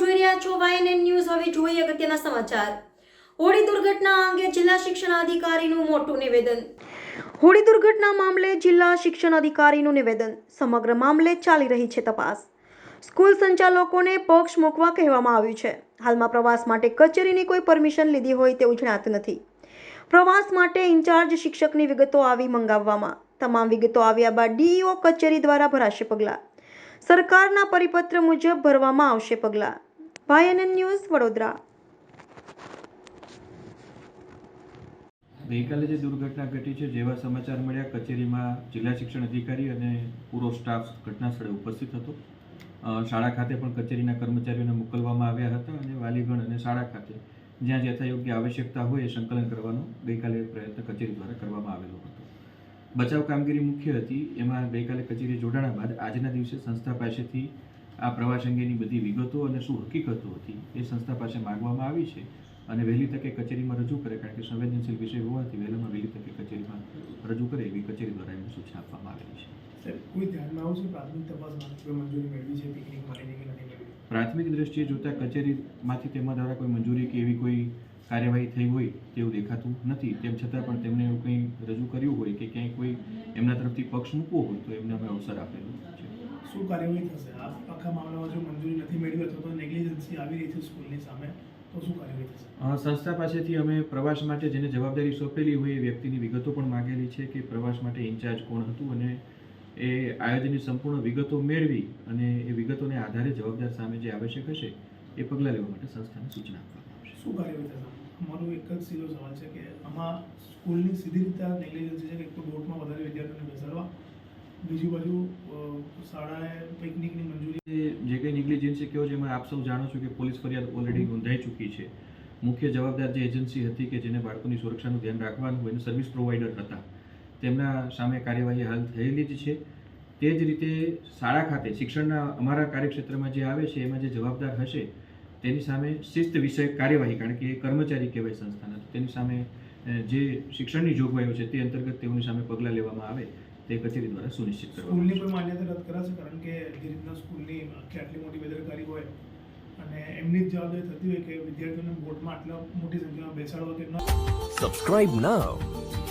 જોઈ રહ્યા છો વાયએનએન ન્યૂઝ હવે જોઈએ અગત્યના સમાચાર. હોળી દુર્ઘટના અંગે જિલ્લા શિક્ષણ અધિકારીનું મોટું નિવેદન. હોળી દુર્ઘટના મામલે જિલ્લા શિક્ષણ અધિકારીનું નિવેદન. સમગ્ર મામલે ચાલી રહી છે તપાસ. સ્કૂલ સંચાલકોને પક્ષ મૂકવા કહેવામાં આવ્યું છે. હાલમાં પ્રવાસ માટે કચેરીની કોઈ પરમિશન લીધી હોય તેવું જણાતું નથી. પ્રવાસ માટે ઇન્ચાર્જ શિક્ષકની વિગતો આવી મંગાવવામાં. તમામ વિગતો આવ્યા બાદ ડીઈઓ કચેરી દ્વારા ભરાશે પગલાં. સરકારના પરિપત્ર મુજબ ભરવામાં આવશે પગલાં. YNN news Vadodara. ગઈકાલે જે દુર્ઘટના ઘટી છે, જેવા સમાચાર મળ્યા, કચેરીમાં જિલ્લા શિક્ષણ અધિકારી અને પૂરો સ્ટાફ ઘટના સ્થળે ઉપસ્થિત હતો. શાળા ખાતે પણ કચેરીના કર્મચારીઓને મોકલવામાં આવ્યા હતા અને વાલીગણ અને શાળા ખાતે જ્યાં યથાયોગ્ય આવશ્યકતા હોય એ સંકલન કરવાનો ગઈકાલે પ્રયત્ન કચેરી દ્વારા કરવામાં આવેલો હતો. બચાવ કામગીરી મુખ્ય હતી. એમાં ગઈકાલે કચેરી જોડાણા બાદ આજના દિવસે સંસ્થા પાસેથી આ પ્રવાસ અંગેની બધી વિગતો અને શું હકીકતો હતી એ સંસ્થા પાસે માગવામાં આવી છે અને વહેલી તકે કચેરીમાં રજૂ કરે કારણ કે સંવેદનશીલ વિષય હોવાથી વહેલામાં વહેલી તકે કચેરીમાં રજૂ કરે એવી કચેરી દ્વારા એમને સૂચના આપવામાં આવેલી છે. કોઈ ધ્યાનમાં આવશે પ્રાથમિક તપાસમાં મંજૂરી મેળવી છે? પિકનિક મળી કે નથી પ્રાથમિક દ્રષ્ટિએ જોતા કચેરીમાંથી તેમના દ્વારા કોઈ મંજૂરી કે એવી કોઈ કાર્યવાહી થઈ હોય તેવું દેખાતું નથી. તેમ છતાં પણ તેમણે એવું કંઈ રજૂ કર્યું હોય કે ક્યાંય કોઈ એમના તરફથી પક્ષ મૂકવો હોય તો એમને અમે અવસર આપેલો છે. શું કાર્યવાહી થશે? આ આખા મામલામાં જો મંજૂરી નથી મેળવી અથવા તો નેગ્લિજન્સી આવી રહી છે સ્કૂલની સામે. તો શું કાર્યવાહી થશે? સંસ્થા પાસેથી અમે પ્રવાસ માટે જેને જવાબદારી સોંપેલી હોય એ વ્યક્તિની વિગતો પણ માગેલી છે કે પ્રવાસ માટે ઇન્ચાર્જ કોણ હતું અને એ આયોજનની સંપૂર્ણ વિગતો મેળવી અને એ વિગતોને આધારે જવાબદાર સામે જે આવશ્યક હશે એ પગલાં લેવા માટે સંસ્થાને સૂચના આપવામાં આવશે. શું કાર્યવાહી થશે એક જ સીધો સવાલ છે કે આમાં સ્કૂલની સીધી રીતે નેગ્લિજન્સી છે કે એક તો બોર્ડમાં વધારે વિદ્યાર્થીઓને બેસાડવા? બીજી બાજુ શાળાએ પિકનિકની મંજૂરી? જે કંઈ નિગ્લિજન્સી કહો છે એમાં આપ સૌ જાણો છો કે પોલીસ ફરિયાદ ઓલરેડી નોંધાઈ ચૂકી છે. મુખ્ય જવાબદાર જે એજન્સી હતી કે જેને બાળકોની સુરક્ષાનું ધ્યાન રાખવાનું હોય એને સર્વિસ પ્રોવાઈડર હતા. તેમના સામે કાર્યવાહી હાલ થયેલી જ છે. તે જ રીતે શાળા ખાતે શિક્ષણના અમારા કાર્યક્ષેત્રમાં જે આવે છે એમાં જે જવાબદાર હશે તેની સામે શિસ્ત વિષયક કાર્યવાહી કારણ કે એ કર્મચારી કહેવાય સંસ્થાના તો તેની સામે જે શિક્ષણની જોગવાઈઓ છે તે અંતર્ગત તેઓની સામે પગલાં લેવામાં આવે તે કચેરી દ્વારા સુનિશ્ચિત કરવા સ્કૂલની પણ માન્યતા રદ કરાશે કારણ કે જે રીતના સ્કૂલની આખી આટલી મોટી બેદરકારી હોય અને એમની જ જવાબદારી થતી હોય કે વિદ્યાર્થીઓને બોર્ડમાં આટલા મોટી સંખ્યામાં બેસાડવા કે ન subscribe now